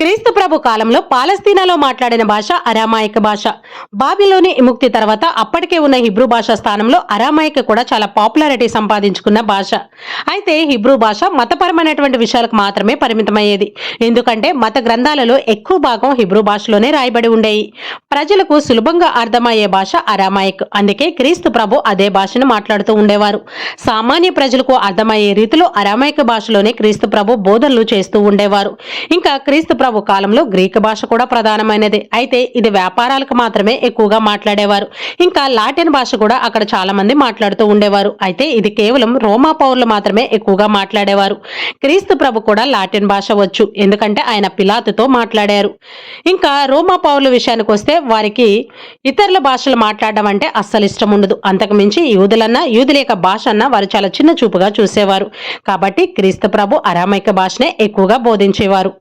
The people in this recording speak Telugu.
క్రీస్తు ప్రభు కాలంలో పాలస్తీనాలో మాట్లాడిన భాష అరామాయిక భాష. బాబిలోని విముక్తి తర్వాత అప్పటికే ఉన్న హిబ్రూ భాష స్థానంలో అరామాయిక కూడా చాలా పాపులారిటీ సంపాదించుకున్న భాష. అయితే హిబ్రూ భాష మతపరమైనటువంటి విషయాలకు మాత్రమే పరిమితమయ్యేది. ఎందుకంటే మత గ్రంథాలలో ఎక్కువ భాగం హిబ్రూ భాషలోనే రాయబడి ఉండేవి ప్రజలకు సులభంగా అర్థమయ్యే భాష అరామాయిక్. అందుకే క్రీస్తు ప్రభు అదే భాషను మాట్లాడుతూ ఉండేవారు. సామాన్య ప్రజలకు అర్థమయ్యే రీతిలో అరామాయిక భాషలోనే క్రీస్తు ప్రభు బోధనలు చేస్తూ ఉండేవారు. ఇంకా క్రీస్తు ప్రభు కాలంలో గ్రీకు భాష కూడా ప్రధానమైనది. అయితే ఇది వ్యాపారాలకు మాత్రమే ఎక్కువగా మాట్లాడేవారు. ఇంకా లాటిన్ భాష కూడా అక్కడ చాలా మంది మాట్లాడుతూ ఉండేవారు. అయితే ఇది కేవలం రోమా పౌరులు మాత్రమే ఎక్కువగా మాట్లాడేవారు. క్రీస్తు ప్రభు కూడా లాటిన్ భాష వచ్చు. ఎందుకంటే ఆయన పిలాతుతో మాట్లాడారు. ఇంకా రోమా పౌరుల విషయానికి వస్తే వారికి ఇతరుల భాషలు మాట్లాడడం అంటే అస్సలు ఇష్టం ఉండదు. అంతకుమించి యూదులన్నా యూదుల యొక్క భాష అన్నా వారు చాలా చిన్న చూపుగా చూసేవారు. కాబట్టి క్రీస్తు ప్రభు అరామైక భాషనే ఎక్కువగా బోధించేవారు.